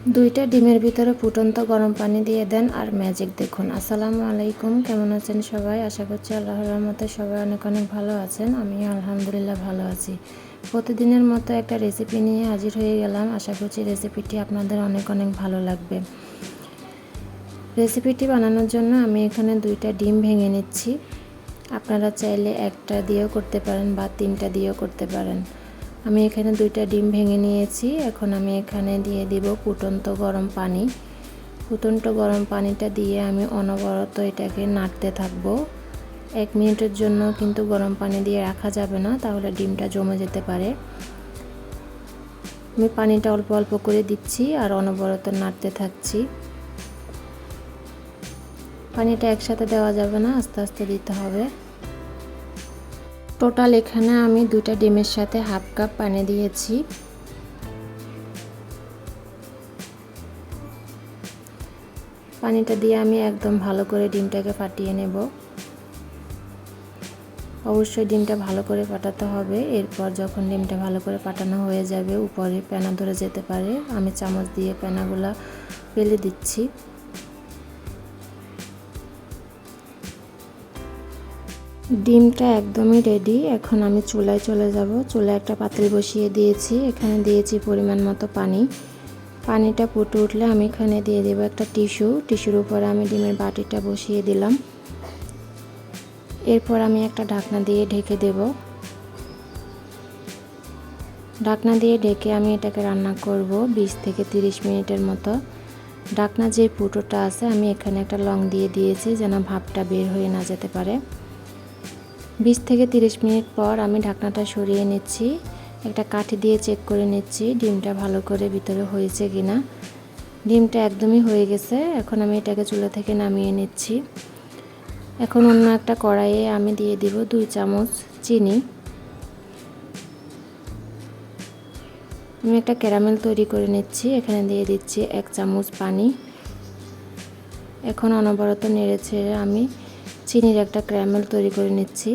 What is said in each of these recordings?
দুইটা ডিমের ভিতরে ফুটন্ত গরম পানি দিয়ে দেন আর ম্যাজিক দেখুন। আসসালামু আলাইকুম, কেমন আছেন সবাই? আশা করছি আল্লাহর রহমতে সবাই অনেক অনেক ভালো আছেন। আমিও আলহামদুলিল্লাহ ভালো আছি। প্রতিদিনের মতো একটা রেসিপি নিয়ে হাজির হয়ে গেলাম। আশা করছি রেসিপিটি আপনাদের অনেক অনেক ভালো লাগবে। রেসিপিটি বানানোর জন্য আমি এখানে দুইটা ডিম ভেঙে নিচ্ছি। আপনারা চাইলে একটা দিয়েও করতে পারেন বা তিনটা দিয়েও করতে পারেন। আমি এখানে দুইটা ডিম ভেঙে নিয়েছি। এখন আমি এখানে দিয়ে দিব ফুটন্ত গরম পানি। ফুটন্ত গরম পানিটা দিয়ে আমি অনবরত এটাকে নাড়তে থাকব। এক মিনিটের জন্য কিন্তু গরম পানি দিয়ে রাখা যাবে না, তাহলে ডিমটা জমে যেতে পারে। আমি পানিটা অল্প অল্প করে দিচ্ছি আর অনবরত নাড়তে থাকছি। পানিটা একসাথে দেওয়া যাবে না, আস্তে আস্তে দিতে হবে। টোটাল এখানে আমি দুইটা ডিমের সাথে হাফ কাপ পানি দিয়েছি। পানিটা দিয়ে আমি একদম ভালো করে ডিমটাকে ফাটিয়ে নেব। অবশ্যই ডিমটা ভালো করে ফাটাতে হবে। এরপর যখন ডিমটা ভালো করে ফাটানো হয়ে যাবে, উপরে পেনা ধরে যেতে পারে। আমি চামচ দিয়ে পেনাগুলা পেলে দিচ্ছি। ডিমটা একদমই রেডি এখন আমি চুলায় চলে যাব। চুলায় একটা পাতিল বসিয়ে দিয়েছি। এখানে দিয়েছি পরিমাণ মতো পানি। পানিটা ফুটে উঠলে আমি এখানে দিয়ে দেবো একটা টিস্যু। টিস্যুর উপরে আমি ডিমের বাটিটা বসিয়ে দিলাম। এরপর আমি একটা ঢাকনা দিয়ে ঢেকে দেব। ঢাকনা দিয়ে ঢেকে আমি এটাকে রান্না করব 20 থেকে 30 মিনিটের মতো। ঢাকনা যে ফুটোটা আছে, আমি এখানে একটা লং দিয়ে দিয়েছি যেন ভাবটা বের হয়ে না যেতে পারে। বিশ থেকে তিরিশ মিনিট পর আমি ঢাকনাটা সরিয়ে নিচ্ছি। একটা কাঠি দিয়ে চেক করে নিচ্ছি ডিমটা ভালো করে ভিতরে হয়েছে কিনা। ডিমটা একদমই হয়ে গেছে, এখন আমি এটাকে চুলা থেকে নামিয়ে নিচ্ছি। এখন অন্য একটা কড়াইয়ে আমি দিয়ে দিব দুই চামচ চিনি। আমি একটা ক্যারামেল তৈরি করে নিচ্ছি, এখানে দিয়ে দিচ্ছি এক চামচ পানি। এখন অনবরত নেড়ে ছেড়ে আমি চিনির একটা ক্যারামেল তৈরি করে নিচ্ছি।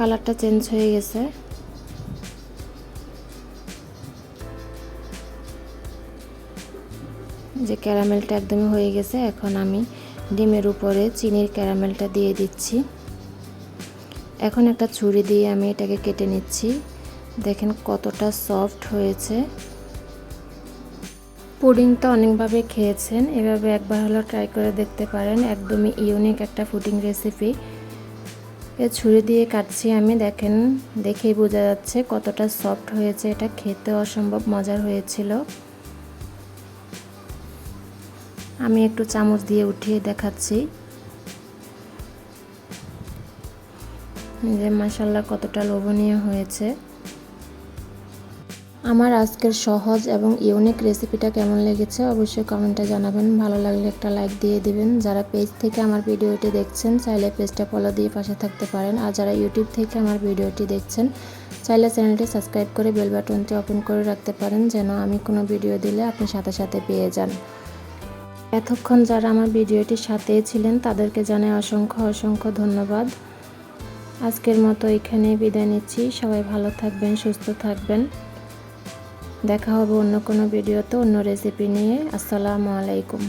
কালারটা চেঞ্জ হয়ে গেছে। যে ক্যারামেলটা একদমই হয়ে গেছে, এখন আমি ডিমের উপরে চিনির ক্যারামেলটা দিয়ে দিচ্ছি। এখন একটা ছুরি দিয়ে আমি এটাকে কেটে নিচ্ছি। দেখেন কতটা সফট হয়েছে। পুডিং তো অনেকভাবে খেয়েছেন, এভাবে একবার হলো ট্রাই করে দেখতে পারেন। একদমই ইউনিক একটা পুডিং রেসিপি। এ ছুরি দিয়ে কাটছি আমি, দেখেন, দেখেই বোঝা যাচ্ছে কতটা সফট হয়েছে এটা। খেতে অসম্ভব মজার হয়েছিল। আমি একটু চামচ দিয়ে উঠিয়ে দেখাচ্ছি। যে মাসাল্লাহ কতটা লোভনীয় হয়েছে। আমার আজকের সহজ এবং ইউনিক রেসিপিটা কেমন লেগেছে অবশ্যই কমেন্টে জানাবেন। ভালো লাগলে একটা লাইক দিয়ে দিবেন। যারা পেজ থেকে আমার ভিডিওটি দেখছেন, চাইলে পেজটা ফলো দিয়ে পাশে থাকতে পারেন। আর যারা ইউটিউব থেকে আমার ভিডিওটি দেখছেন, চাইলে চ্যানেলটি সাবস্ক্রাইব করে বেল বাটনটি ওপেন করে রাখতে পারেন যেন আমি কোনো ভিডিও দিলে আপনি সাথে সাথে পেয়ে যান। এতক্ষণ যারা আমার ভিডিওটির সাথে ছিলেন, তাদেরকে জানাই অসংখ্য অসংখ্য ধন্যবাদ। আজকের মতো এখানে বিদায় নিচ্ছি। সবাই ভালো থাকবেন, সুস্থ থাকবেন। দেখা হবে অন্য কোনো ভিডিওতে অন্য রেসিপি নিয়ে। আসসালামু আলাইকুম।